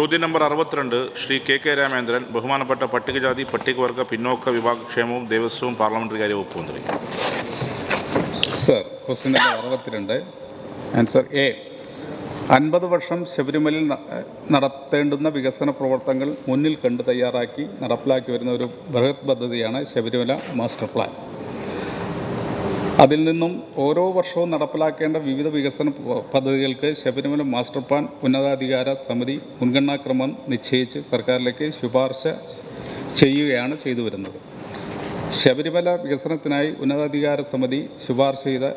ചോദ്യം നമ്പർ അറുപത്തിരണ്ട് Shri K K Ramendran ബഹുമാനപ്പെട്ട പട്ടികജാതി പട്ടികവർഗ പിന്നോക്ക വിഭാഗക്ഷേമവും ദേവസ്വവും പാർലമെന്ററി കാര്യ വകുപ്പ് മന്ത്രി. സർ ക്വസ്റ്റ്യൻ നമ്പർ അറുപത്തിരണ്ട്. ആൻസർ എ അൻപത് വർഷം ശബരിമലയിൽ നടത്തേണ്ടുന്ന വികസന പ്രവർത്തനങ്ങൾ മുന്നിൽ കണ്ട് തയ്യാറാക്കി നടപ്പിലാക്കി വരുന്ന ഒരു ബൃഹത് പദ്ധതിയാണ് ശബരിമല മാസ്റ്റർ പ്ലാൻ. അതിൽ നിന്നും ഓരോ വർഷവും നടപ്പിലാക്കേണ്ട വിവിധ വികസന പദ്ധതികൾക്ക് ശബരിമല മാസ്റ്റർ പ്ലാൻ ഉന്നതാധികാര സമിതി മുൻഗണനാക്രമം നിശ്ചയിച്ച് സർക്കാരിലേക്ക് ശുപാർശ ചെയ്യുകയാണ് ചെയ്തു വരുന്നത്. ശബരിമല വികസനത്തിനായി ഉന്നതാധികാര സമിതി ശുപാർശ ചെയ്ത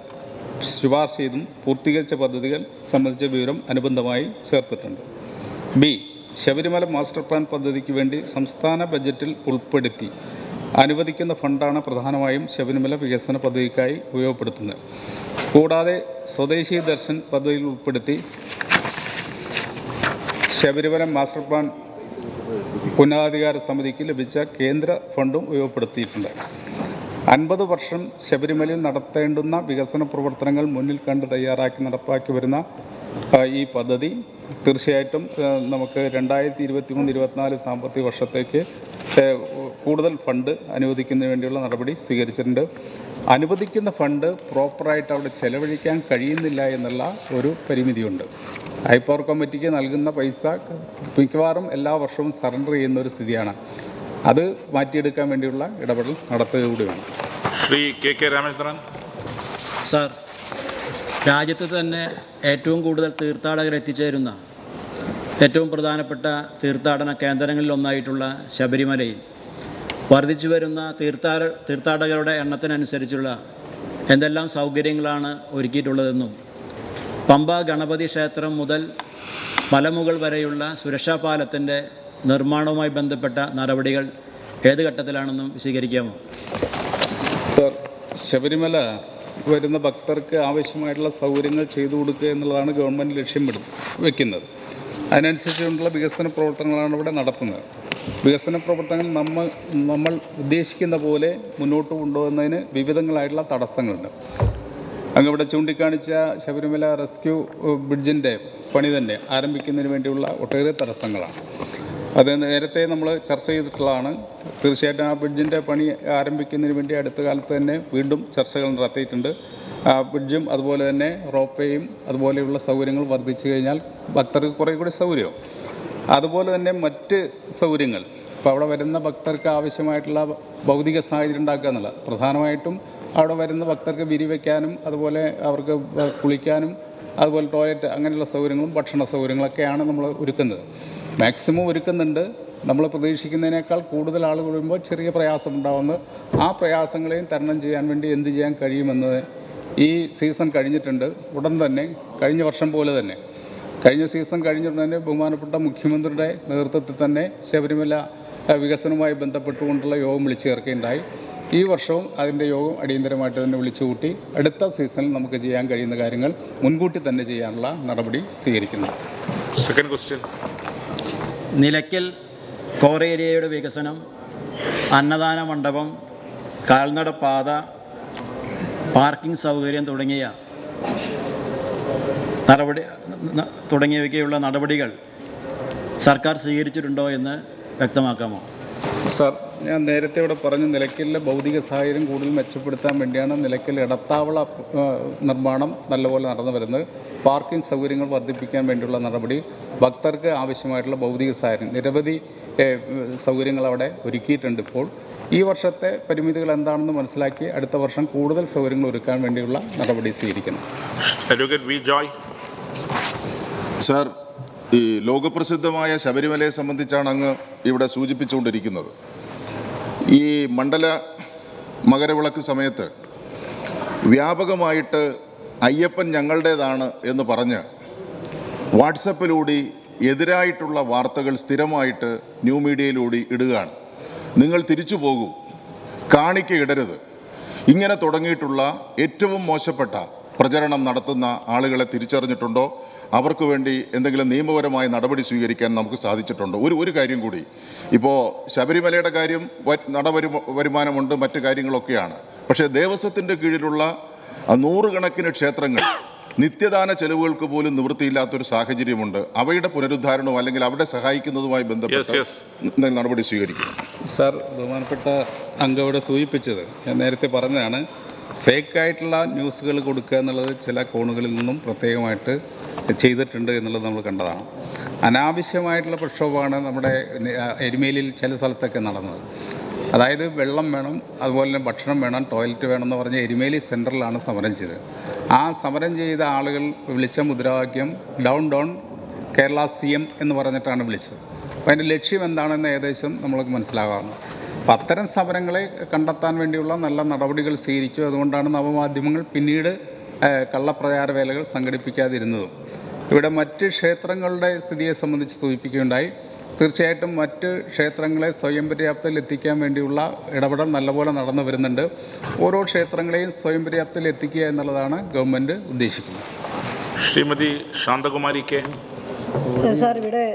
ശുപാർശ ചെയ്തും പൂർത്തീകരിച്ച പദ്ധതികൾ സംബന്ധിച്ച വിവരം അനുബന്ധമായി ചേർത്തിട്ടുണ്ട്. ബി ശബരിമല മാസ്റ്റർ പ്ലാൻ പദ്ധതിക്ക് വേണ്ടി സംസ്ഥാന ബജറ്റിൽ ഉൾപ്പെടുത്തി അനുവദിക്കുന്ന ഫണ്ടാണ് പ്രധാനമായും ശബരിമല വികസന പദ്ധതിക്കായി ഉപയോഗപ്പെടുത്തുന്നത്. കൂടാതെ സ്വദേശി ദർശൻ പദ്ധതിയിൽ ഉൾപ്പെടുത്തി ശബരിമല മാസ്റ്റർ പ്ലാൻ ഉന്നതാധികാര സമിതിക്ക് ലഭിച്ച കേന്ദ്ര ഫണ്ടും ഉപയോഗപ്പെടുത്തിയിട്ടുണ്ട്. അൻപത് വർഷം ശബരിമലയിൽ നടത്തേണ്ടുന്ന വികസന പ്രവർത്തനങ്ങൾ മുന്നിൽ കണ്ട് തയ്യാറാക്കി നടപ്പാക്കി വരുന്ന ഈ പദ്ധതി തീർച്ചയായിട്ടും നമുക്ക് രണ്ടായിരത്തി ഇരുപത്തി മൂന്ന് ഇരുപത്തിനാല് സാമ്പത്തിക വർഷത്തേക്ക് കൂടുതൽ ഫണ്ട് അനുവദിക്കുന്നതിന് വേണ്ടിയുള്ള നടപടി സ്വീകരിച്ചിട്ടുണ്ട്. അനുവദിക്കുന്ന ഫണ്ട് പ്രോപ്പറായിട്ട് അവിടെ ചെലവഴിക്കാൻ കഴിയുന്നില്ല എന്നുള്ള ഒരു പരിമിതിയുണ്ട്. ഹൈ പവർ കമ്മിറ്റിക്ക് നൽകുന്ന പൈസ മിക്കവാറും എല്ലാ വർഷവും സറണ്ടർ ചെയ്യുന്ന ഒരു സ്ഥിതിയാണ്. അത് മാറ്റിയെടുക്കാൻ വേണ്ടിയുള്ള ഇടപെടൽ നടത്തുക കൂടി വേണം Shri K K Ramachandran. Sir രാജ്യത്ത് തന്നെ ഏറ്റവും കൂടുതൽ തീർത്ഥാടകർ എത്തിച്ചേരുന്ന ഏറ്റവും പ്രധാനപ്പെട്ട തീർത്ഥാടന കേന്ദ്രങ്ങളിലൊന്നായിട്ടുള്ള ശബരിമലയിൽ വർദ്ധിച്ചു വരുന്ന തീർത്ഥാട തീർത്ഥാടകരുടെ എണ്ണത്തിനനുസരിച്ചുള്ള എന്തെല്ലാം സൗകര്യങ്ങളാണ് ഒരുക്കിയിട്ടുള്ളതെന്നും പമ്പ ഗണപതി ക്ഷേത്രം മുതൽ മലമുകൾ വരെയുള്ള സുരക്ഷാ പാലത്തിന്റെ നിർമ്മാണവുമായി ബന്ധപ്പെട്ട നടപടികൾ ഏത് ഘട്ടത്തിലാണെന്നും വിശദീകരിക്കാമോ? സർ ശബരിമല വരുന്ന ഭക്തർക്ക് ആവശ്യമായിട്ടുള്ള സൗകര്യങ്ങൾ ചെയ്തു കൊടുക്കുക എന്നുള്ളതാണ് ഗവൺമെന്റ് ലക്ഷ്യം വെക്കുന്നത്. അതിനനുസരിച്ചുകൊണ്ടുള്ള വികസന പ്രവർത്തനങ്ങളാണ് ഇവിടെ നടത്തുന്നത്. വികസന പ്രവർത്തനങ്ങൾ നമ്മൾ നമ്മൾ ഉദ്ദേശിക്കുന്ന പോലെ മുന്നോട്ട് കൊണ്ടുപോകുന്നതിന് വിവിധങ്ങളായിട്ടുള്ള തടസ്സങ്ങളുണ്ട്. അങ്ങ് ഇവിടെ ചൂണ്ടിക്കാണിച്ച ശബരിമല റെസ്ക്യൂ ബ്രിഡ്ജിന്റെ പണി തന്നെ ആരംഭിക്കുന്നതിന് വേണ്ടിയുള്ള ഒട്ടേറെ തടസ്സങ്ങളാണ്. അത് നേരത്തെ നമ്മൾ ചർച്ച ചെയ്തിട്ടുള്ളതാണ്. തീർച്ചയായിട്ടും ആ ബ്രിഡ്ജിന്റെ പണി ആരംഭിക്കുന്നതിന് വേണ്ടി അടുത്ത കാലത്ത് തന്നെ വീണ്ടും ചർച്ചകൾ നടത്തിയിട്ടുണ്ട്. ബ്രിഡ്ജും അതുപോലെ തന്നെ റോപ്പേയും അതുപോലെയുള്ള സൗകര്യങ്ങൾ വർദ്ധിച്ചു കഴിഞ്ഞാൽ ഭക്തർക്ക് കുറേ കൂടി സൗകര്യം. അതുപോലെ തന്നെ മറ്റ് സൗകര്യങ്ങൾ. ഇപ്പോൾ അവിടെ വരുന്ന ഭക്തർക്ക് ആവശ്യമായിട്ടുള്ള ഭൗതിക സാഹചര്യം ഉണ്ടാക്കുക എന്നുള്ളത്. പ്രധാനമായിട്ടും അവിടെ വരുന്ന ഭക്തർക്ക് വിരി വിരിവെക്കാനും അതുപോലെ അവർക്ക് കുളിക്കാനും അതുപോലെ ടോയ്ലറ്റ് അങ്ങനെയുള്ള സൗകര്യങ്ങളും ഭക്ഷണ സൗകര്യങ്ങളൊക്കെയാണ് നമ്മൾ ഒരുക്കുന്നത്. മാക്സിമം ഒരുക്കുന്നുണ്ട്. നമ്മൾ പ്രതീക്ഷിക്കുന്നതിനേക്കാൾ കൂടുതൽ ആളുകൾ വരുമ്പോൾ ചെറിയ പ്രയാസമുണ്ടാകുന്നു ആ പ്രയാസങ്ങളെയും തരണം ചെയ്യാൻ വേണ്ടി എന്ത് ചെയ്യാൻ കഴിയുമെന്നത് ഈ സീസൺ കഴിഞ്ഞിട്ടുണ്ട്. ഉടൻ തന്നെ കഴിഞ്ഞ വർഷം പോലെ തന്നെ. കഴിഞ്ഞ സീസൺ കഴിഞ്ഞുടനെ ബഹുമാനപ്പെട്ട മുഖ്യമന്ത്രിയുടെ നേതൃത്വത്തിൽ തന്നെ ശബരിമല വികസനവുമായി ബന്ധപ്പെട്ടുകൊണ്ടുള്ള യോഗം വിളിച്ചു ചേർക്കുകയുണ്ടായി. ഈ വർഷവും അതിന്റെ യോഗം അടിയന്തരമായിട്ട് തന്നെ വിളിച്ചു കൂട്ടി അടുത്ത സീസണിൽ നമുക്ക് ചെയ്യാൻ കഴിയുന്ന കാര്യങ്ങൾ മുൻകൂട്ടി തന്നെ ചെയ്യാനുള്ള നടപടി സ്വീകരിക്കുന്നു. സെക്കൻഡ് ക്വസ്റ്റ്യൻ നിലയ്ക്കൽ കോർ ഏരിയയുടെ വികസനം അന്നദാന മണ്ഡപം കാൽനട പാത പാർക്കിംഗ് സൗകര്യം തുടങ്ങിയ നടപടി തുടങ്ങിയവയ്ക്കുള്ള നടപടികൾ സർക്കാർ സ്വീകരിച്ചിട്ടുണ്ടോ എന്ന് വ്യക്തമാക്കാമോ? സാർ ഞാൻ നേരത്തെ ഇവിടെ പറഞ്ഞു നിലയ്ക്കലിലെ ഭൗതിക സാഹചര്യം കൂടുതൽ മെച്ചപ്പെടുത്താൻ വേണ്ടിയാണ് നിലയ്ക്കൽ ഇടത്താവള നിർമ്മാണം നല്ലപോലെ നടന്നു വരുന്നത്. പാർക്കിംഗ് സൗകര്യങ്ങൾ വർദ്ധിപ്പിക്കാൻ വേണ്ടിയുള്ള നടപടി ഭക്തർക്ക് ആവശ്യമായിട്ടുള്ള ഭൗതിക സാഹചര്യം. നിരവധി സൗകര്യങ്ങൾ അവിടെ ഒരുക്കിയിട്ടുണ്ട് ഇപ്പോൾ. ഈ വർഷത്തെ പരിമിതികൾ എന്താണെന്ന് മനസ്സിലാക്കി അടുത്ത വർഷം കൂടുതൽ സൗകര്യങ്ങൾ ഒരുക്കാൻ വേണ്ടിയുള്ള നടപടി സ്വീകരിക്കുന്നു അഡ്വക്കേറ്റ് വി ജോയ് സാർ ഈ ലോകപ്രസിദ്ധമായ ശബരിമലയെ സംബന്ധിച്ചാണ് അങ്ങ് ഇവിടെ സൂചിപ്പിച്ചുകൊണ്ടിരിക്കുന്നത്. ഈ മണ്ഡല മകരവിളക്ക് സമയത്ത് വ്യാപകമായിട്ട് അയ്യപ്പൻ ഞങ്ങളുടേതാണ് എന്ന് പറഞ്ഞ് വാട്സപ്പിലൂടെ എതിരായിട്ടുള്ള വാർത്തകൾ സ്ഥിരമായിട്ട് ന്യൂ മീഡിയയിലൂടെ ഇടുകയാണ്. നിങ്ങൾ തിരിച്ചു പോകൂ. കാണിക്ക ഇടരുത്. ഇങ്ങനെ തുടങ്ങിയിട്ടുള്ള ഏറ്റവും മോശപ്പെട്ട പ്രചരണം നടത്തുന്ന ആളുകളെ തിരിച്ചറിഞ്ഞിട്ടുണ്ടോ? അവർക്ക് വേണ്ടി എന്തെങ്കിലും നിയമപരമായ നടപടി സ്വീകരിക്കാൻ നമുക്ക് സാധിച്ചിട്ടുണ്ടോ. ഒരു ഒരു കാര്യം കൂടി. ഇപ്പോൾ ശബരിമലയുടെ കാര്യം നടവരു വരുമാനമുണ്ട് മറ്റു കാര്യങ്ങളൊക്കെയാണ്. പക്ഷേ ദേവസ്വത്തിന്റെ കീഴിലുള്ള നൂറുകണക്കിന് ക്ഷേത്രങ്ങൾ നിത്യദാന ചെലവുകൾക്ക് പോലും നിവൃത്തിയില്ലാത്തൊരു സാഹചര്യമുണ്ട്. അവയുടെ പുനരുദ്ധാരണവും അല്ലെങ്കിൽ അവരെ സഹായിക്കുന്നതുമായി ബന്ധപ്പെട്ട് നടപടി സ്വീകരിക്കും. സാർ ബഹുമാനപ്പെട്ട അംഗം ഇവിടെ സൂചിപ്പിച്ചത്. ഞാൻ നേരത്തെ പറഞ്ഞതാണ് ഫേക്കായിട്ടുള്ള ന്യൂസുകൾ കൊടുക്കുക എന്നുള്ളത് ചില കോണുകളിൽ നിന്നും പ്രത്യേകമായിട്ട് ചെയ്തിട്ടുണ്ട് എന്നുള്ളത് നമ്മൾ കണ്ടതാണ്. അനാവശ്യമായിട്ടുള്ള പ്രക്ഷോഭമാണ് നമ്മുടെ എരുമേലിൽ എരുമേലിയിൽ ചില സ്ഥലത്തൊക്കെ നടന്നത്. അതായത് വെള്ളം വേണം അതുപോലെ തന്നെ ഭക്ഷണം വേണം ടോയ്ലറ്റ് വേണം എന്ന് പറഞ്ഞ് എരുമേലി സെന്ററിലാണ് സമരം ചെയ്തത്. ആ സമരം ചെയ്ത ആളുകൾ വിളിച്ച മുദ്രാവാക്യം down down Kerala C M എന്ന് പറഞ്ഞിട്ടാണ് വിളിച്ചത്. അപ്പോൾ അതിന്റെ ലക്ഷ്യം എന്താണെന്ന് ഏകദേശം നമ്മൾക്ക് മനസ്സിലാകാറുണ്ട് അപ്പം അത്തരം സമരങ്ങളെ കണ്ടെത്താൻ വേണ്ടിയുള്ള നല്ല നടപടികൾ സ്വീകരിച്ചു. അതുകൊണ്ടാണ് നവമാധ്യമങ്ങൾ പിന്നീട് കള്ളപ്രചാര വേലകൾ സംഘടിപ്പിക്കാതിരുന്നതും. ഇവിടെ മറ്റ് ക്ഷേത്രങ്ങളുടെ സ്ഥിതിയെ സംബന്ധിച്ച് സൂചിപ്പിക്കുകയുണ്ടായി. തീർച്ചയായിട്ടും മറ്റ് ക്ഷേത്രങ്ങളെ സ്വയം പര്യാപ്തയിൽ എത്തിക്കാൻ വേണ്ടിയുള്ള ഇടപെടൽ നല്ലപോലെ നടന്നു വരുന്നുണ്ട്. ഓരോ ക്ഷേത്രങ്ങളെയും സ്വയം പര്യാപ്തയിൽ എത്തിക്കുക എന്നുള്ളതാണ് ഗവൺമെന്റ് ഉദ്ദേശിക്കുന്നത്. ശ്രീമതി ശാന്തകുമാരി കെ. സാർ ഇവിടെ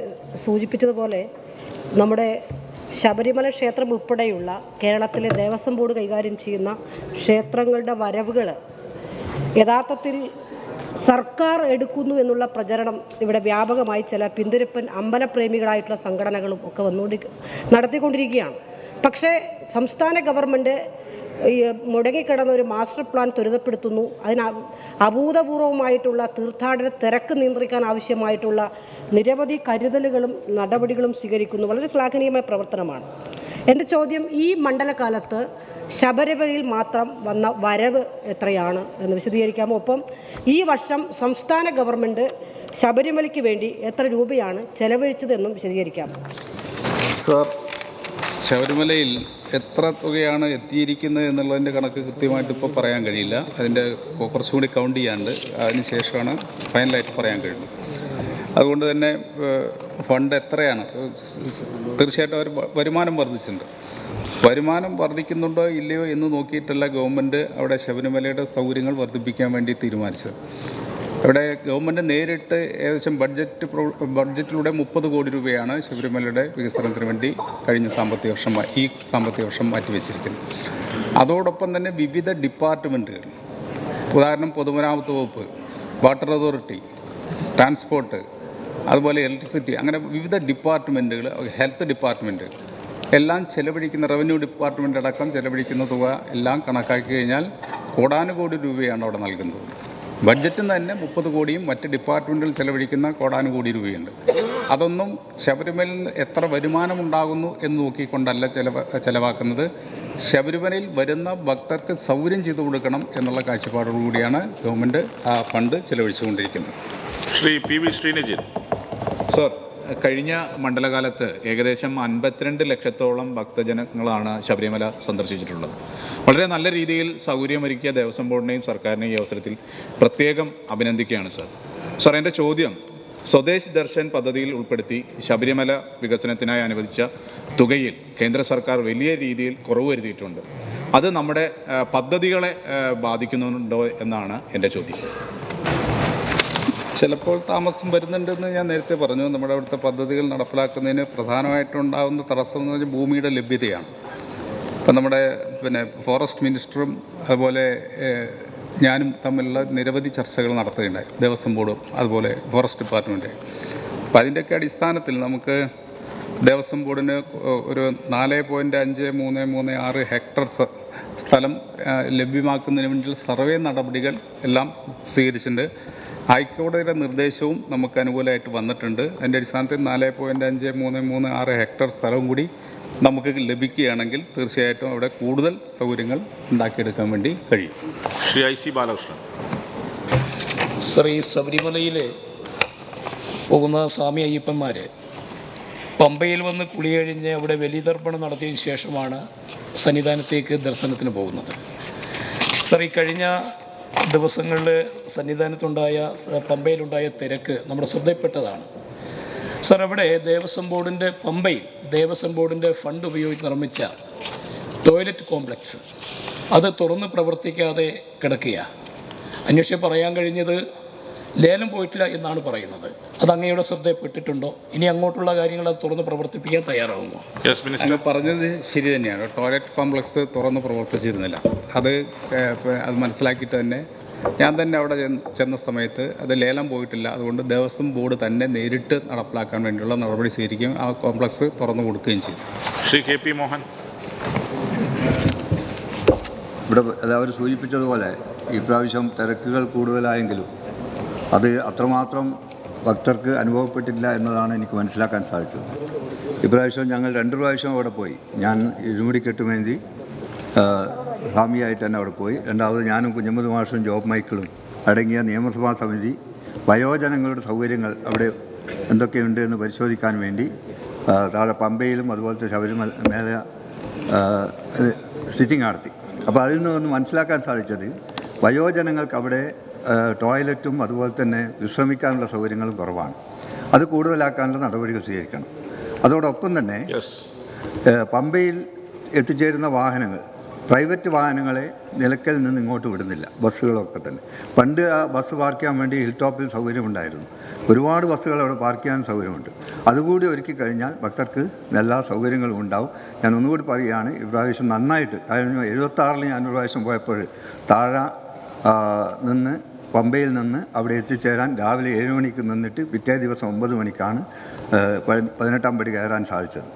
സൂചിപ്പിച്ചതുപോലെ നമ്മുടെ ശബരിമല ക്ഷേത്രം ഉൾപ്പെടെയുള്ള കേരളത്തിലെ ദേവസ്വം ബോർഡ് കൈകാര്യം ചെയ്യുന്ന ക്ഷേത്രങ്ങളുടെ വരവുകൾ യഥാർത്ഥത്തിൽ സർക്കാർ എടുക്കുന്നു എന്നുള്ള പ്രചരണം ഇവിടെ വ്യാപകമായി ചില പിന്തിരിപ്പൻ അമ്പലപ്രേമികളായിട്ടുള്ള സംഘടനകളും ഒക്കെ വന്നുകൊണ്ടി നടത്തിക്കൊണ്ടിരിക്കുകയാണ്. പക്ഷേ സംസ്ഥാന ഗവൺമെന്റ് മുടങ്ങിക്കിടന്ന ഒരു മാസ്റ്റർ പ്ലാൻ ത്വരിതപ്പെടുത്തുന്നു. അതിന് അഭൂതപൂർവമായിട്ടുള്ള തീർത്ഥാടന തിരക്ക് നിയന്ത്രിക്കാൻ ആവശ്യമായിട്ടുള്ള നിരവധി കരുതലുകളും നടപടികളും സ്വീകരിക്കുന്നു. വളരെ ശ്ലാഘനീയമായ പ്രവർത്തനമാണ്. എന്റെ ചോദ്യം ഈ മണ്ഡലകാലത്ത് ശബരിമലയിൽ മാത്രം വന്ന വരവ് എത്രയാണ് എന്ന് വിശദീകരിക്കാമോ? ഒപ്പം ഈ വർഷം സംസ്ഥാന ഗവൺമെന്റ് ശബരിമലയ്ക്ക് വേണ്ടി എത്ര രൂപയാണ് ചെലവഴിച്ചതെന്നും വിശദീകരിക്കാമോ സർ ശബരിമലയിൽ എത്ര തുകയാണ് എത്തിയിരിക്കുന്നത് എന്നുള്ളതിന്റെ കണക്ക് കൃത്യമായിട്ട് ഇപ്പോൾ പറയാൻ കഴിയില്ല. അതിന്റെ കുറച്ചും കൂടി കൗണ്ട് ചെയ്യാണ്ട് അതിന് ശേഷമാണ് ഫൈനലായിട്ട് പറയാൻ കഴിയുള്ളൂ അതുകൊണ്ട് തന്നെ ഫണ്ട് എത്രയാണ്? തീർച്ചയായിട്ടും അവർ വരുമാനം വർദ്ധിച്ചിട്ടുണ്ട്. വരുമാനം വർദ്ധിക്കുന്നുണ്ടോ ഇല്ലയോ എന്ന് നോക്കിയിട്ടല്ല ഗവൺമെന്റ് അവിടെ ശബരിമലയുടെ സൗകര്യങ്ങൾ വർദ്ധിപ്പിക്കാൻ വേണ്ടി തീരുമാനിച്ചത്. ഇവിടെ ഗവൺമെന്റ് നേരിട്ട് ഏകദേശം ബഡ്ജറ്റ് ബഡ്ജറ്റിലൂടെ മുപ്പത് കോടി രൂപയാണ് ശബരിമലയുടെ വികസനത്തിന് വേണ്ടി കഴിഞ്ഞ സാമ്പത്തിക വർഷം ഈ സാമ്പത്തിക വർഷം മാറ്റിവെച്ചിരിക്കുന്നത്. അതോടൊപ്പം തന്നെ വിവിധ ഡിപ്പാർട്ട്മെന്റുകൾ ഉദാഹരണം പൊതുമരാമത്ത് വകുപ്പ് വാട്ടർ അതോറിറ്റി ട്രാൻസ്പോർട്ട് അതുപോലെ ഇലക്ട്രിസിറ്റി അങ്ങനെ വിവിധ ഡിപ്പാർട്ട്മെന്റുകൾ ഹെൽത്ത് ഡിപ്പാർട്ട്മെന്റ് എല്ലാം ചെലവഴിക്കുന്ന റവന്യൂ ഡിപ്പാർട്ട്മെന്റ് അടക്കം ചെലവഴിക്കുന്ന തുക എല്ലാം കണക്കാക്കി കഴിഞ്ഞാൽ കോടാനുകോടി രൂപയാണ് അവിടെ നൽകുന്നത്. ബഡ്ജറ്റിൽ നിന്ന് തന്നെ മുപ്പത് കോടിയും മറ്റ് ഡിപ്പാർട്ട്മെന്റിൽ ചെലവഴിക്കുന്ന കോടാനുകോടി രൂപയുണ്ട്. അതൊന്നും ശബരിമലയിൽ എത്ര വരുമാനമുണ്ടാകുന്നു എന്ന് നോക്കിക്കൊണ്ടല്ല ചെലവ് ചെലവാക്കുന്നത്. ശബരിമലയിൽ വരുന്ന ഭക്തർക്ക് സൗകര്യം ചെയ്തു കൊടുക്കണം എന്നുള്ള കാഴ്ചപ്പാടോടുകൂടിയാണ് ഗവൺമെന്റ് ആ fund ചെലവഴിച്ചുകൊണ്ടിരിക്കുന്നത്. Shri P V Srinijin. Sir കഴിഞ്ഞ മണ്ഡലകാലത്ത് ഏകദേശം അൻപത്തിരണ്ട് ലക്ഷത്തോളം ഭക്തജനങ്ങളാണ് ശബരിമല സന്ദർശിച്ചിട്ടുള്ളത്. വളരെ നല്ല രീതിയിൽ സൗകര്യമൊരുക്കിയ ദേവസ്വം ബോർഡിനെയും സർക്കാരിനെയും ഈ അവസരത്തിൽ പ്രത്യേകം അഭിനന്ദിക്കുകയാണ് സർ. സർ എന്റെ ചോദ്യം സ്വദേശ് ദർശൻ പദ്ധതിയിൽ ഉൾപ്പെടുത്തി ശബരിമല വികസനത്തിനായി അനുവദിച്ച തുകയിൽ കേന്ദ്ര സർക്കാർ വലിയ രീതിയിൽ കുറവ് വരുത്തിയിട്ടുണ്ട്. അത് നമ്മുടെ പദ്ധതികളെ ബാധിക്കുന്നുണ്ടോ എന്നാണ് എന്റെ ചോദ്യം. ചിലപ്പോൾ താമസം വരുന്നുണ്ടെന്ന് ഞാൻ നേരത്തെ പറഞ്ഞു. നമ്മുടെ അവിടുത്തെ പദ്ധതികൾ നടപ്പിലാക്കുന്നതിന് പ്രധാനമായിട്ടുണ്ടാകുന്ന തടസ്സം എന്ന് പറഞ്ഞാൽ ഭൂമിയുടെ ലഭ്യതയാണ്. ഇപ്പം നമ്മുടെ പിന്നെ ഫോറസ്റ്റ് മിനിസ്റ്ററും അതുപോലെ ഞാനും തമ്മിലുള്ള നിരവധി ചർച്ചകൾ നടത്തുകയുണ്ടായി ദേവസ്വം ബോർഡും അതുപോലെ ഫോറസ്റ്റ് ഡിപ്പാർട്ട്മെന്റ് അപ്പോൾ അതിന്റെയൊക്കെ അടിസ്ഥാനത്തിൽ നമുക്ക് ദേവസ്വം ബോർഡിന് ഒരു നാല് പോയിന്റ് അഞ്ച് മൂന്ന് മൂന്ന് ആറ് ഹെക്ടർ സ്ഥലം ലഭ്യമാക്കുന്നതിന് വേണ്ടിയുള്ള സർവേ നടപടികൾ എല്ലാം സ്വീകരിച്ചിട്ടുണ്ട്. ഹൈക്കോടതിയുടെ നിർദ്ദേശവും നമുക്ക് അനുകൂലമായിട്ട് വന്നിട്ടുണ്ട്. അതിന്റെ അടിസ്ഥാനത്തിൽ നാല് പോയിന്റ് അഞ്ച് മൂന്ന് മൂന്ന് ആറ് ഹെക്ടർ സ്ഥലവും കൂടി നമുക്ക് ലഭിക്കുകയാണെങ്കിൽ തീർച്ചയായിട്ടും അവിടെ കൂടുതൽ സൗകര്യങ്ങൾ ഉണ്ടാക്കിയെടുക്കാൻ വേണ്ടി കഴിയും. Shri I C Balakrishnan. Sir ഈ ശബരിമലയിൽ പോകുന്ന സ്വാമി അയ്യപ്പന്മാർ പമ്പയിൽ വന്ന് കുളി കഴിഞ്ഞ് അവിടെ ബലിതർപ്പണം നടത്തിയതിന് ശേഷമാണ് സന്നിധാനത്തേക്ക് ദർശനത്തിന് പോകുന്നത്. സർ ഈ കഴിഞ്ഞ ദിവസങ്ങളിൽ സന്നിധാനത്തുണ്ടായ പമ്പയിലുണ്ടായ തിരക്ക് നമ്മുടെ ശ്രദ്ധയിൽപ്പെട്ടതാണ്. സർ അവിടെ ദേവസ്വം ബോർഡിന്റെ പമ്പയിൽ ദേവസ്വം ബോർഡിന്റെ ഫണ്ട് ഉപയോഗിച്ച് നിർമ്മിച്ച ടോയ്ലറ്റ് കോംപ്ലക്സ്. അത് തുറന്ന് പ്രവർത്തിക്കാതെ കിടക്കുക അന്വേഷിച്ച് പറയാൻ കഴിഞ്ഞത് ലേലം പോയിട്ടില്ല എന്നാണ് പറയുന്നത്. അത് അങ്ങയുടെ ശ്രദ്ധയിൽപ്പെട്ടിട്ടുണ്ടോ? ഇനി അങ്ങോട്ടുള്ള കാര്യങ്ങൾ അത് തുറന്ന് പ്രവർത്തിപ്പിക്കാൻ തയ്യാറാകുമോ അങ്ങ് പറഞ്ഞത് ശരി തന്നെയാണ്. ടോയ്ലറ്റ് കോംപ്ലക്സ് തുറന്ന് പ്രവർത്തിച്ചിരുന്നില്ല. അത് അത് മനസ്സിലാക്കിയിട്ട് തന്നെ ഞാൻ തന്നെ അവിടെ ചെന്ന സമയത്ത് അത് ലേലം പോയിട്ടില്ല. അതുകൊണ്ട് ദേവസ്വം ബോർഡ് തന്നെ നേരിട്ട് നടപ്പിലാക്കാൻ വേണ്ടിയുള്ള നടപടി സ്വീകരിക്കുകയും ആ കോംപ്ലക്സ് തുറന്നു കൊടുക്കുകയും ചെയ്തു. Shri K P Mohan. ഇവിടെ എല്ലാവരും സൂചിപ്പിച്ചതുപോലെ ഈ പ്രാവശ്യം തിരക്കുകൾ കൂടുതലായെങ്കിലും അത് അത്രമാത്രം ഭക്തർക്ക് അനുഭവപ്പെട്ടില്ല എന്നതാണ് എനിക്ക് മനസ്സിലാക്കാൻ സാധിച്ചത്. ഇപ്രാവശ്യം ഞങ്ങൾ രണ്ട് പ്രാവശ്യം അവിടെ പോയി. ഞാൻ ഇരുമുടി കെട്ടുമേന്തി സ്വാമിയായിട്ട് തന്നെ അവിടെ പോയി. രണ്ടാമത് ഞാനും കുഞ്ഞമ്മദ് മാഷും ജോബ് മൈക്കിളും അടങ്ങിയ നിയമസഭാ സമിതി വയോജനങ്ങളുടെ സൗകര്യങ്ങൾ അവിടെ എന്തൊക്കെയുണ്ട് എന്ന് പരിശോധിക്കാൻ വേണ്ടി താഴെ പമ്പയിലും അതുപോലത്തെ ശബരിമല മേല സ്റ്റിച്ചിങ് നടത്തി. അപ്പോൾ അതിൽ നിന്ന് മനസ്സിലാക്കാൻ സാധിച്ചത് വയോജനങ്ങൾക്ക് അവിടെ ടോയ്ലറ്റും അതുപോലെ തന്നെ വിശ്രമിക്കാനുള്ള സൗകര്യങ്ങളും കുറവാണ്. അത് കൂടുതലാക്കാനുള്ള നടപടികൾ സ്വീകരിക്കണം. അതോടൊപ്പം തന്നെ പമ്പയിൽ എത്തിച്ചേരുന്ന വാഹനങ്ങൾ പ്രൈവറ്റ് വാഹനങ്ങളെ നിലക്കൽ നിന്ന് ഇങ്ങോട്ട് വിടുന്നില്ല ബസ്സുകളൊക്കെ തന്നെ. പണ്ട് ആ ബസ് പാർക്ക് ചെയ്യാൻ വേണ്ടി ഹിൽ ടോപ്പിൽ സൗകര്യമുണ്ടായിരുന്നു. ഒരുപാട് ബസ്സുകൾ അവിടെ പാർക്ക് ചെയ്യാൻ സൗകര്യമുണ്ട്. അതുകൂടി ഒരുക്കി കഴിഞ്ഞാൽ ഭക്തർക്ക് എല്ലാ സൗകര്യങ്ങളും ഉണ്ടാവും. ഞാൻ ഒന്നുകൂടി പറയുകയാണ് ഇപ്രാവശ്യം നന്നായിട്ട് കഴിഞ്ഞ എഴുപത്താറിൽ ഞാൻ ഒരു പ്രാവശ്യം പോയപ്പോൾ താഴെ നിന്ന് പമ്പയിൽ നിന്ന് അവിടെ എത്തിച്ചേരാൻ രാവിലെ ഏഴ് മണിക്ക് നിന്നിട്ട് പിറ്റേ ദിവസം ഒമ്പത് മണിക്കാണ് പതിനെട്ടാം പടി കയറാൻ സാധിച്ചത്.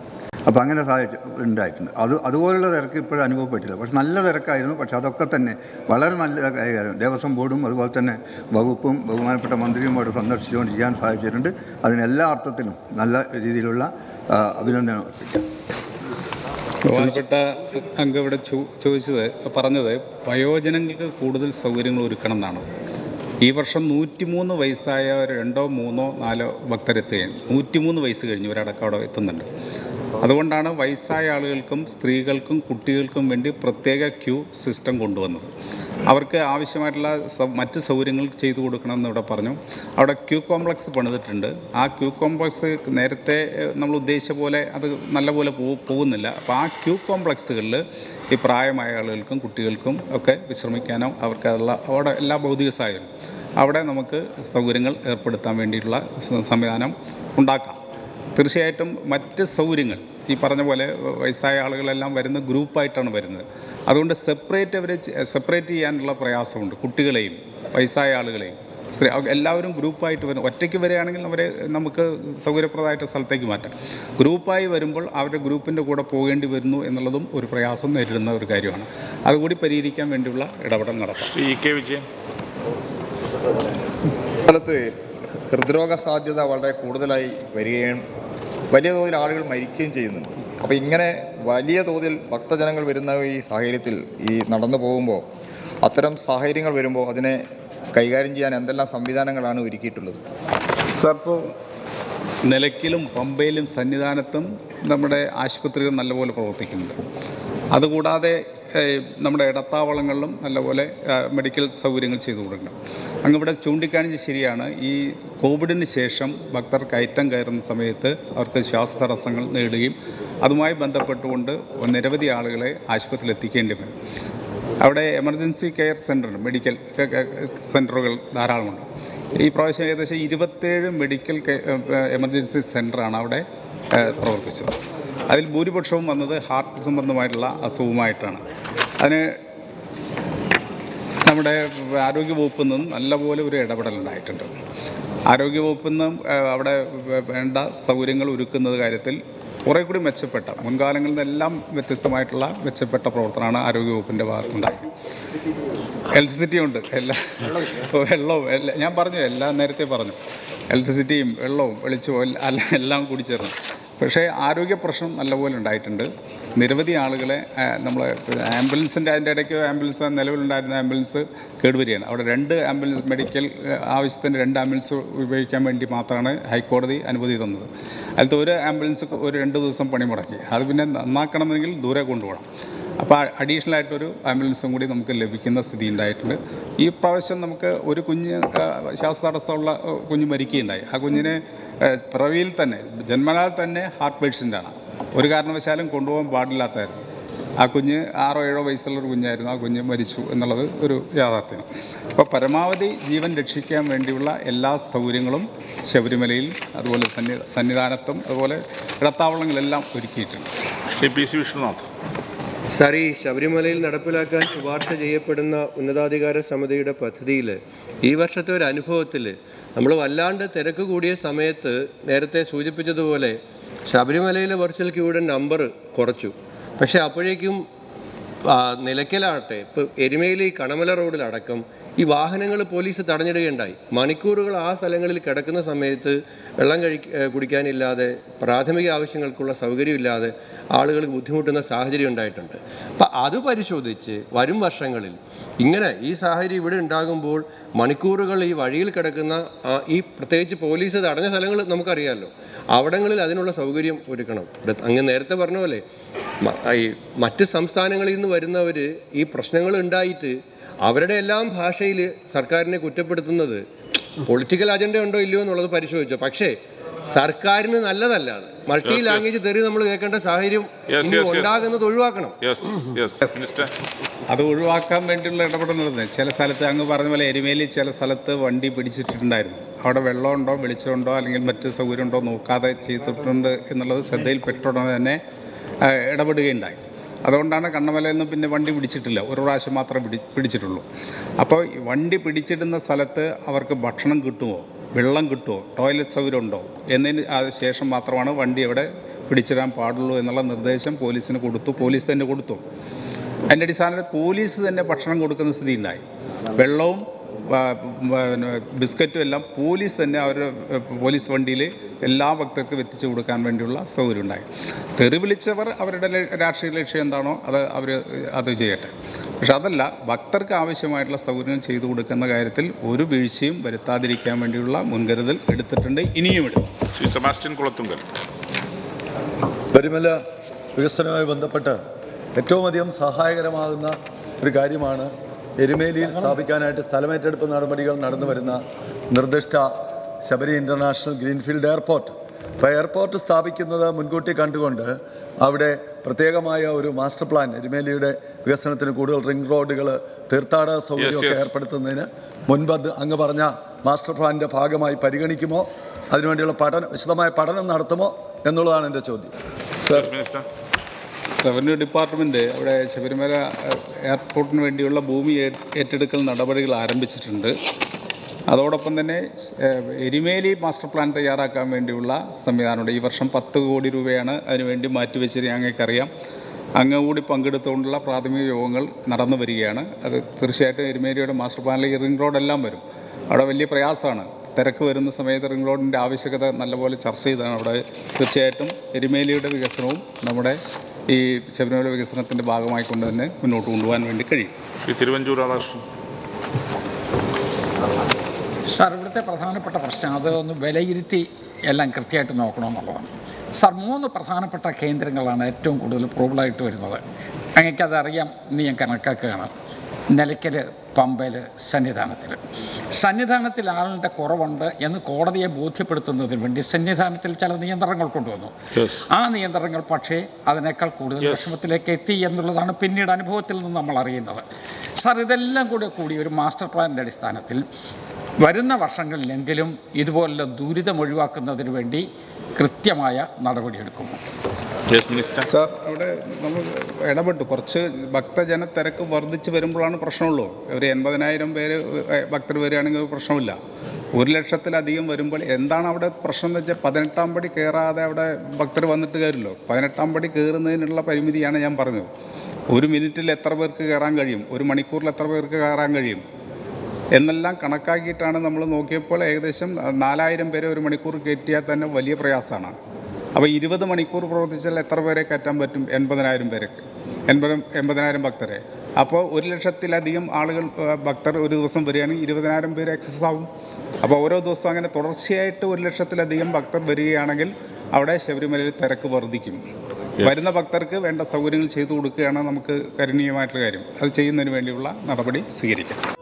അപ്പോൾ അങ്ങനെ സാധിച്ച ഉണ്ടായിട്ടുണ്ട്. അത് അതുപോലുള്ള തിരക്ക് ഇപ്പോഴും അനുഭവപ്പെട്ടില്ല. പക്ഷെ നല്ല തിരക്കായിരുന്നു. പക്ഷെ അതൊക്കെ തന്നെ വളരെ നല്ല കാര്യം. ദേവസ്വം ബോർഡും അതുപോലെ തന്നെ വകുപ്പും ബഹുമാനപ്പെട്ട മന്ത്രിയും അവിടെ സന്ദർശിച്ചുകൊണ്ട് ചെയ്യാൻ സാധിച്ചിട്ടുണ്ട്. അതിന് എല്ലാ അർത്ഥത്തിലും നല്ല രീതിയിലുള്ള അഭിനന്ദനം. അർപ്പിക്കാം ബഹുമാനപ്പെട്ട അംഗം ഇവിടെ ചോ- ചോദിച്ചത് പറഞ്ഞത് വയോജനങ്ങൾക്ക് കൂടുതൽ സൗകര്യങ്ങൾ ഒരുക്കണം എന്നാണ്. ഈ വർഷം നൂറ്റിമൂന്ന് വയസ്സായ രണ്ടോ മൂന്നോ നാലോ ഭക്തരെത്തുകയും നൂറ്റിമൂന്ന് വയസ്സ് കഴിഞ്ഞ് ഒരടക്കം അവിടെ എത്തുന്നുണ്ട്. അതുകൊണ്ടാണ് വയസ്സായ ആളുകൾക്കും സ്ത്രീകൾക്കും കുട്ടികൾക്കും വേണ്ടി പ്രത്യേക ക്യൂ സിസ്റ്റം കൊണ്ടുവന്നത്. അവർക്ക് ആവശ്യമായിട്ടുള്ള മറ്റ് സൗകര്യങ്ങൾ ചെയ്തു കൊടുക്കണമെന്ന് ഇവിടെ പറഞ്ഞു. അവിടെ ക്യൂ കോംപ്ലക്സ് പണിതിട്ടുണ്ട്. ആ ക്യൂ കോംപ്ലക്സ് നേരത്തെ നമ്മൾ ഉദ്ദേശിച്ച പോലെ അത് നല്ലപോലെ പോകുന്നില്ല. അപ്പോൾ ആ ക്യൂ കോംപ്ലക്സുകളിൽ ഈ പ്രായമായ ആളുകൾക്കും കുട്ടികൾക്കും ഒക്കെ വിശ്രമിക്കാനോ അവർക്ക് അതുള്ള അവിടെ എല്ലാ ഭൗതിക സാഹചര്യം അവിടെ നമുക്ക് സൗകര്യങ്ങൾ ഏർപ്പെടുത്താൻ വേണ്ടിയിട്ടുള്ള സംവിധാനം ഉണ്ടാക്കാം. തീർച്ചയായിട്ടും മറ്റ് സൗകര്യങ്ങൾ ഈ പറഞ്ഞ പോലെ വയസ്സായ ആളുകളെല്ലാം വരുന്ന ഗ്രൂപ്പായിട്ടാണ് വരുന്നത്. അതുകൊണ്ട് സെപ്പറേറ്റ് അവരെ സെപ്പറേറ്റ് ചെയ്യാനുള്ള പ്രയാസമുണ്ട് കുട്ടികളെയും വയസ്സായ ആളുകളെയും. സ്ത്രീ എല്ലാവരും ഗ്രൂപ്പായിട്ട് വരും ഒറ്റയ്ക്ക് വരികയാണെങ്കിൽ അവരെ നമുക്ക് സൗകര്യപ്രദമായിട്ട് സ്ഥലത്തേക്ക് മാറ്റാം. ഗ്രൂപ്പായി വരുമ്പോൾ അവരുടെ ഗ്രൂപ്പിന്റെ കൂടെ പോകേണ്ടി വരുന്നു എന്നുള്ളതും ഒരു പ്രയാസം നേരിടുന്ന ഒരു കാര്യമാണ്. അതുകൂടി പരിഹരിക്കാൻ വേണ്ടിയുള്ള ഇടപെടൽ നടത്തും. E K Vijayan. സ്ഥലത്ത് ഹൃദ്രോഗ സാധ്യത വളരെ കൂടുതലായി വരികയും വലിയ തോതിൽ ആളുകൾ മരിക്കുകയും ചെയ്യുന്നുണ്ട്. അപ്പോൾ ഇങ്ങനെ വലിയ തോതിൽ ഭക്തജനങ്ങൾ വരുന്ന ഈ സാഹചര്യത്തിൽ ഈ നടന്നു പോകുമ്പോൾ അത്തരം സാഹചര്യങ്ങൾ വരുമ്പോൾ അതിനെ കൈകാര്യം ചെയ്യാൻ എന്തെല്ലാം സംവിധാനങ്ങളാണ് ഒരുക്കിയിട്ടുള്ളത്? സാർ ഇപ്പോൾ നിലയ്ക്കിലും പമ്പയിലും സന്നിധാനത്തും നമ്മുടെ ആശുപത്രികൾ നല്ലപോലെ പ്രവർത്തിക്കുന്നുണ്ട്. അതുകൂടാതെ നമ്മുടെ ഇടത്താവളങ്ങളിലും നല്ലപോലെ മെഡിക്കൽ സൗകര്യങ്ങൾ ചെയ്തു കൊടുക്കണം. അങ്ങ് ഇവിടെ ചൂണ്ടിക്കാണിച്ച് ശരിയാണ് ഈ കോവിഡിന് ശേഷം ഭക്തർ കയറ്റം കയറുന്ന സമയത്ത് അവർക്ക് ശ്വാസതടസ്സങ്ങൾ നേടുകയും അതുമായി ബന്ധപ്പെട്ടുകൊണ്ട് നിരവധി ആളുകളെ ആശുപത്രിയിൽ എത്തിക്കേണ്ടി വരും. അവിടെ എമർജൻസി കെയർ സെന്റർ മെഡിക്കൽ സെന്ററുകൾ ധാരാളമുണ്ട്. ഈ പ്രാവശ്യം ഏകദേശം ഇരുപത്തേഴ് മെഡിക്കൽ എമർജൻസി സെന്ററാണ് അവിടെ പ്രവർത്തിച്ചത്. അതിൽ ഭൂരിപക്ഷവും വന്നത് ഹാർട്ട് സംബന്ധമായിട്ടുള്ള അസുഖമായിട്ടാണ് അതിന് നമ്മുടെ ആരോഗ്യവകുപ്പിൽ നിന്നും നല്ലപോലെ ഒരു ഇടപെടൽ ഉണ്ടായിട്ടുണ്ട്. ആരോഗ്യവകുപ്പിൽ നിന്നും അവിടെ വേണ്ട സൗകര്യങ്ങൾ ഒരുക്കുന്നത് കാര്യത്തിൽ കുറേ കൂടി മെച്ചപ്പെട്ട മുൻകാലങ്ങളിൽ നിന്നെല്ലാം വ്യത്യസ്തമായിട്ടുള്ള മെച്ചപ്പെട്ട പ്രവർത്തനമാണ് ആരോഗ്യവകുപ്പിന്റെ ഭാഗത്തുണ്ടായത്. ഇലക്ട്രിസിറ്റി ഉണ്ട്. എല്ലാ വെള്ളവും എല്ലാ ഞാൻ പറഞ്ഞു എല്ലാം നേരത്തെ പറഞ്ഞു. ഇലക്ട്രിസിറ്റിയും വെള്ളവും വെളിച്ചവും എല്ലാം കൂടി ചേർന്ന്. പക്ഷേ ആരോഗ്യ പ്രശ്നം നല്ലപോലെ ഉണ്ടായിട്ടുണ്ട്. നിരവധി ആളുകളെ നമ്മൾ ആംബുലൻസിന്റെ അതിന്റെ ഇടയ്ക്ക് ആംബുലൻസ് നിലവിലുണ്ടായിരുന്ന ആംബുലൻസ് കേടുവരികയാണ്. അവിടെ രണ്ട് ആംബുലൻസ് മെഡിക്കൽ ആവശ്യത്തിന് രണ്ട് ആംബുലൻസ് ഉപയോഗിക്കാൻ വേണ്ടി മാത്രമാണ് ഹൈക്കോടതി അനുമതി തന്നത്. അതിലത്തെ ഒരു ആംബുലൻസ് ഒരു രണ്ട് ദിവസം പണി മുടക്കി. അത് പിന്നെ നന്നാക്കണമെങ്കിൽ ദൂരെ കൊണ്ടുപോകണം. അപ്പോൾ അഡീഷണൽ ആയിട്ടൊരു ആംബുലൻസും കൂടി നമുക്ക് ലഭിക്കുന്ന സ്ഥിതി ഉണ്ടായിട്ടുണ്ട് ഈ പ്രാവശ്യം നമുക്ക് ഒരു കുഞ്ഞ് ശ്വാസ ശ്വാസതടസ്സമുള്ള കുഞ്ഞ് മരിക്കുകയുണ്ടായി. ആ കുഞ്ഞിനെ പിറവിയിൽ തന്നെ ജന്മനാൽ തന്നെ ഹാർട്ട് പേഷ്യന്റാണ് ഒരു കാരണവശാലും കൊണ്ടുപോകാൻ പാടില്ലാത്തതായിരുന്നു. ആ കുഞ്ഞ് ആറോ ഏഴോ വയസ്സുള്ളൊരു കുഞ്ഞായിരുന്നു. ആ കുഞ്ഞ് മരിച്ചു എന്നുള്ളത് ഒരു യാഥാർത്ഥ്യം. അപ്പോൾ പരമാവധി ജീവൻ രക്ഷിക്കാൻ വേണ്ടിയുള്ള എല്ലാ സൗകര്യങ്ങളും ശബരിമലയിൽ അതുപോലെ സന്നി സന്നിധാനത്തും അതുപോലെ ഇടത്താവളങ്ങളെല്ലാം ഒരുക്കിയിട്ടുണ്ട്. Shri P C Vishnunath. Sir ഈ ശബരിമലയിൽ നടപ്പിലാക്കാൻ ശുപാർശ ചെയ്യപ്പെടുന്ന ഉന്നതാധികാര സമിതിയുടെ പദ്ധതിയിൽ ഈ വർഷത്തെ ഒരു അനുഭവത്തിൽ നമ്മൾ വല്ലാണ്ട് തിരക്ക് കൂടിയ സമയത്ത് നേരത്തെ സൂചിപ്പിച്ചതുപോലെ ശബരിമലയിലെ വെർച്വൽ ക്യൂയുടെ നമ്പർ കുറച്ചു. പക്ഷേ അപ്പോഴേക്കും നിലയ്ക്കലാകട്ടെ ഇപ്പോൾ എരുമേലി കണമല റോഡിലടക്കം ഈ വാഹനങ്ങൾ പോലീസ് തടഞ്ഞിടുകയുണ്ടായി. മണിക്കൂറുകൾ ആ സ്ഥലങ്ങളിൽ കിടക്കുന്ന സമയത്ത് വെള്ളം കഴി കുടിക്കാനില്ലാതെ പ്രാഥമിക ആവശ്യങ്ങൾക്കുള്ള സൗകര്യമില്ലാതെ ആളുകൾ ബുദ്ധിമുട്ടുന്ന സാഹചര്യം ഉണ്ടായിട്ടുണ്ട്. അപ്പം അത് പരിശോധിച്ച് വരും വർഷങ്ങളിൽ ഇങ്ങനെ ഈ സാഹചര്യം ഇവിടെ ഉണ്ടാകുമ്പോൾ മണിക്കൂറുകൾ ഈ വഴിയിൽ കിടക്കുന്ന ഈ പ്രത്യേകിച്ച് പോലീസ് തടഞ്ഞ സ്ഥലങ്ങൾ നമുക്കറിയാമല്ലോ അവിടങ്ങളിൽ അതിനുള്ള സൗകര്യം ഒരുക്കണം. അങ്ങ് നേരത്തെ പറഞ്ഞ പോലെ ഈ മറ്റ് സംസ്ഥാനങ്ങളിൽ നിന്ന് വരുന്നവർ ഈ പ്രശ്നങ്ങൾ ഉണ്ടായിട്ട് അവരുടെ എല്ലാം ഭാഷയിൽ സർക്കാരിനെ കുറ്റപ്പെടുത്തുന്നത് പൊളിറ്റിക്കൽ അജണ്ട ഉണ്ടോ ഇല്ലയോ എന്നുള്ളത് പരിശോധിച്ചു. പക്ഷേ സർക്കാരിന് നല്ലതല്ല അത് മൾട്ടി. ലാംഗ്വേജ് തെറി നമ്മൾ കേൾക്കേണ്ട സാഹചര്യം ഇനി. ഉണ്ടാകുന്നത് ഒഴിവാക്കണം. യെസ് യെസ് അത് ഒഴിവാക്കാൻ വേണ്ടിയുള്ള ഇടപെടൽ നടന്നത്. ചില സ്ഥലത്ത് അങ്ങ് പറഞ്ഞ പോലെ എരുമേലി ചില സ്ഥലത്ത് വണ്ടി പിടിച്ചിട്ടുണ്ടായിരുന്നു. അവിടെ വെള്ളമുണ്ടോ വെളിച്ചമുണ്ടോ അല്ലെങ്കിൽ മറ്റ് സൗകര്യമുണ്ടോ നോക്കാതെ ചെയ്തിട്ടുണ്ട് എന്നുള്ളത് ശ്രദ്ധയിൽപ്പെട്ട ഉടനെ തന്നെ ഇടപെടുകയുണ്ടായി. അതുകൊണ്ടാണ് കണ്ണമലയിൽ നിന്ന് പിന്നെ വണ്ടി പിടിച്ചിട്ടില്ല. ഒരു പ്രാവശ്യം മാത്രമേ പിടി പിടിച്ചിട്ടുള്ളൂ. അപ്പോൾ വണ്ടി പിടിച്ചിടുന്ന സ്ഥലത്ത് അവർക്ക് ഭക്ഷണം കിട്ടുമോ വെള്ളം കിട്ടുമോ ടോയ്ലറ്റ് സൗകര്യം ഉണ്ടോ എന്നതിന് ശേഷം മാത്രമാണ് വണ്ടി അവിടെ പിടിച്ചിടാൻ പാടുള്ളൂ എന്നുള്ള നിർദ്ദേശം പോലീസിന് കൊടുത്തു. പോലീസ് തന്നെ കൊടുത്തു. അതിന്റെ അടിസ്ഥാനത്തിൽ പോലീസ് തന്നെ ഭക്ഷണം കൊടുക്കുന്ന സ്ഥിതി ഉണ്ടായി വെള്ളവും പിന്നെ ബിസ്ക്കറ്റും എല്ലാം പോലീസ് തന്നെ അവരുടെ പോലീസ് വണ്ടിയിൽ എല്ലാ ഭക്തർക്കും എത്തിച്ചു കൊടുക്കാൻ വേണ്ടിയുള്ള സൗകര്യം ഉണ്ടായി. തെറി വിളിച്ചവർ അവരുടെ രാഷ്ട്രീയ ലക്ഷ്യം എന്താണോ അത് അവർ അത് ചെയ്യട്ടെ. പക്ഷെ അതല്ല ഭക്തർക്ക് ആവശ്യമായിട്ടുള്ള സൗകര്യം ചെയ്തു കൊടുക്കുന്ന കാര്യത്തിൽ ഒരു വീഴ്ചയും വരുത്താതിരിക്കാൻ വേണ്ടിയുള്ള മുൻകരുതൽ എടുത്തിട്ടുണ്ട് ഇനിയും എടുക്കും ശ്രീ സെബാസ്റ്റ്യൻ കുളത്തുങ്കൽ. പരിമല വികസനവുമായി ബന്ധപ്പെട്ട് ഏറ്റവും അധികം സഹായകരമാകുന്ന ഒരു കാര്യമാണ് എരുമേലിയിൽ സ്ഥാപിക്കാനായിട്ട് സ്ഥലമേറ്റെടുപ്പ് നടപടികൾ നടന്നു വരുന്ന നിർദ്ദിഷ്ട ശബരി ഇന്റർനാഷണൽ ഗ്രീൻഫീൽഡ് എയർപോർട്ട്. അപ്പോൾ എയർപോർട്ട് സ്ഥാപിക്കുന്നത് മുൻകൂട്ടി കണ്ടുകൊണ്ട് അവിടെ പ്രത്യേകമായ ഒരു മാസ്റ്റർ പ്ലാൻ എരുമേലിയുടെ വികസനത്തിന് കൂടുതൽ റിംഗ് റോഡുകൾ തീർത്ഥാടക സൗകര്യമൊക്കെ. ഏർപ്പെടുത്തുന്നതിന് മുൻപ് അങ്ങ് പറഞ്ഞ മാസ്റ്റർ പ്ലാനിന്റെ ഭാഗമായി പരിഗണിക്കുമോ? അതിനുവേണ്ടിയുള്ള പഠനം വിശദമായ പഠനം നടത്തുമോ എന്നുള്ളതാണ് എന്റെ ചോദ്യം. സർ മിനിസ്റ്റർ റവന്യൂ ഡിപ്പാർട്ട്മെന്റ് അവിടെ ശബരിമല എയർപോർട്ടിന് വേണ്ടിയുള്ള ഭൂമി ഏറ്റെടുക്കൽ നടപടികൾ ആരംഭിച്ചിട്ടുണ്ട്. അതോടൊപ്പം തന്നെ എരിമേലി മാസ്റ്റർ പ്ലാൻ തയ്യാറാക്കാൻ വേണ്ടിയുള്ള സംവിധാനമുണ്ട്. ഈ വർഷം പത്ത് കോടി രൂപയാണ് അതിനുവേണ്ടി മാറ്റിവെച്ചത് ഞങ്ങൾക്കറിയാം. അങ്ങ് കൂടി പങ്കെടുത്തുകൊണ്ടുള്ള പ്രാഥമിക യോഗങ്ങൾ നടന്നു വരികയാണ്. അത് തീർച്ചയായിട്ടും എരുമേലിയുടെ മാസ്റ്റർ പ്ലാനിൽ റിംഗ് റോഡെല്ലാം വരും. അവിടെ വലിയ പ്രയാസമാണ്. തിരക്ക് വരുന്ന സമയത്ത് റിംഗ് റോഡിന്റെ ആവശ്യകത നല്ലപോലെ ചർച്ച ചെയ്താണ്. അവിടെ തീർച്ചയായിട്ടും എരുമേലിയുടെ വികസനവും നമ്മുടെ ഈ ശബരിമല വികസനത്തിന്റെ ഭാഗമായിക്കൊണ്ട് തന്നെ മുന്നോട്ട് കൊണ്ടുപോകാൻ വേണ്ടി കഴിയും. ശ്രീ തിരുവഞ്ചൂർ രാധാകൃഷ്ണൻ. സാർ ഇവിടുത്തെ പ്രധാനപ്പെട്ട പ്രശ്നം അത് ഒന്ന് വിലയിരുത്തി എല്ലാം കൃത്യമായിട്ട് നോക്കണമെന്നുള്ളതാണ്. സാർ മൂന്ന് പ്രധാനപ്പെട്ട കേന്ദ്രങ്ങളാണ് ഏറ്റവും കൂടുതൽ പ്രോബ്ലമായിട്ട് വരുന്നത്. അങ്ങനെ അറിയാം എന്ന് ഞാൻ കണക്കാക്കുകയാണ്. നിലയ്ക്കൽ പമ്പയിൽ സന്നിധാനത്തിൽ സന്നിധാനത്തിൽ ആളുടെ കുറവുണ്ട് എന്ന് കോടതിയെ ബോധ്യപ്പെടുത്തുന്നതിന് വേണ്ടി സന്നിധാനത്തിൽ ചില നിയന്ത്രണങ്ങൾ കൊണ്ടുവന്നു. ആ നിയന്ത്രണങ്ങൾ പക്ഷേ അതിനേക്കാൾ കൂടുതൽ വിഷമത്തിലേക്ക് എത്തി എന്നുള്ളതാണ് പിന്നീട് അനുഭവത്തിൽ നിന്ന് നമ്മൾ അറിയുന്നത്. സാർ ഇതെല്ലാം കൂടെ കൂടി ഒരു മാസ്റ്റർ പ്ലാനിന്റെ അടിസ്ഥാനത്തിൽ വരുന്ന വർഷങ്ങളിലെങ്കിലും ഇതുപോലുള്ള ദുരിതം ഒഴിവാക്കുന്നതിന് വേണ്ടി കൃത്യമായ നടപടിയെടുക്കും സാർ അവിടെ നമ്മൾ ഇടപെട്ടു. കുറച്ച് ഭക്തജന തിരക്ക് വർദ്ധിച്ച് വരുമ്പോഴാണ് പ്രശ്നമുള്ളൂ. ഒരു എൺപതിനായിരം പേര് ഭക്തർ വരികയാണെങ്കിൽ പ്രശ്നമില്ല ഒരു ലക്ഷത്തിലധികം വരുമ്പോൾ എന്താണ് അവിടെ പ്രശ്നം എന്ന് വെച്ചാൽ പതിനെട്ടാം പടി കയറാതെ അവിടെ ഭക്തർ വന്നിട്ട് കയറില്ലോ. പതിനെട്ടാം പടി കയറുന്നതിനുള്ള പരിമിതിയാണ് ഞാൻ പറഞ്ഞത്. ഒരു മിനിറ്റിൽ എത്ര പേർക്ക് കയറാൻ കഴിയും? ഒരു മണിക്കൂറിൽ എത്ര പേർക്ക് കയറാൻ കഴിയും? എന്നെല്ലാം കണക്കാക്കിയിട്ടാണ് നമ്മൾ നോക്കിയപ്പോൾ ഏകദേശം നാലായിരം പേരെ ഒരു മണിക്കൂർ കയറ്റിയാൽ തന്നെ വലിയ പ്രയാസമാണ്. അപ്പോൾ ഇരുപത് മണിക്കൂർ പ്രവർത്തിച്ചാൽ എത്ര പേരെ കയറ്റാൻ പറ്റും? എൺപതിനായിരം പേരൊക്കെ. എൺപത് എൺപതിനായിരം ഭക്തരെ. അപ്പോൾ ഒരു ലക്ഷത്തിലധികം ആളുകൾ ഭക്തർ ഒരു ദിവസം വരികയാണെങ്കിൽ ഇരുപതിനായിരം പേര് എക്സസ് ആവും. അപ്പോൾ ഓരോ ദിവസവും അങ്ങനെ തുടർച്ചയായിട്ട് ഒരു ലക്ഷത്തിലധികം ഭക്തർ വരികയാണെങ്കിൽ അവിടെ ശബരിമലയിൽ തിരക്ക് വർദ്ധിക്കും. വരുന്ന ഭക്തർക്ക് വേണ്ട സൗകര്യങ്ങൾ ചെയ്തു കൊടുക്കുകയാണ് നമുക്ക് കരുണീയമായിട്ടുള്ള കാര്യം. അത് ചെയ്യുന്നതിന് വേണ്ടിയുള്ള നടപടി സ്വീകരിക്കാം.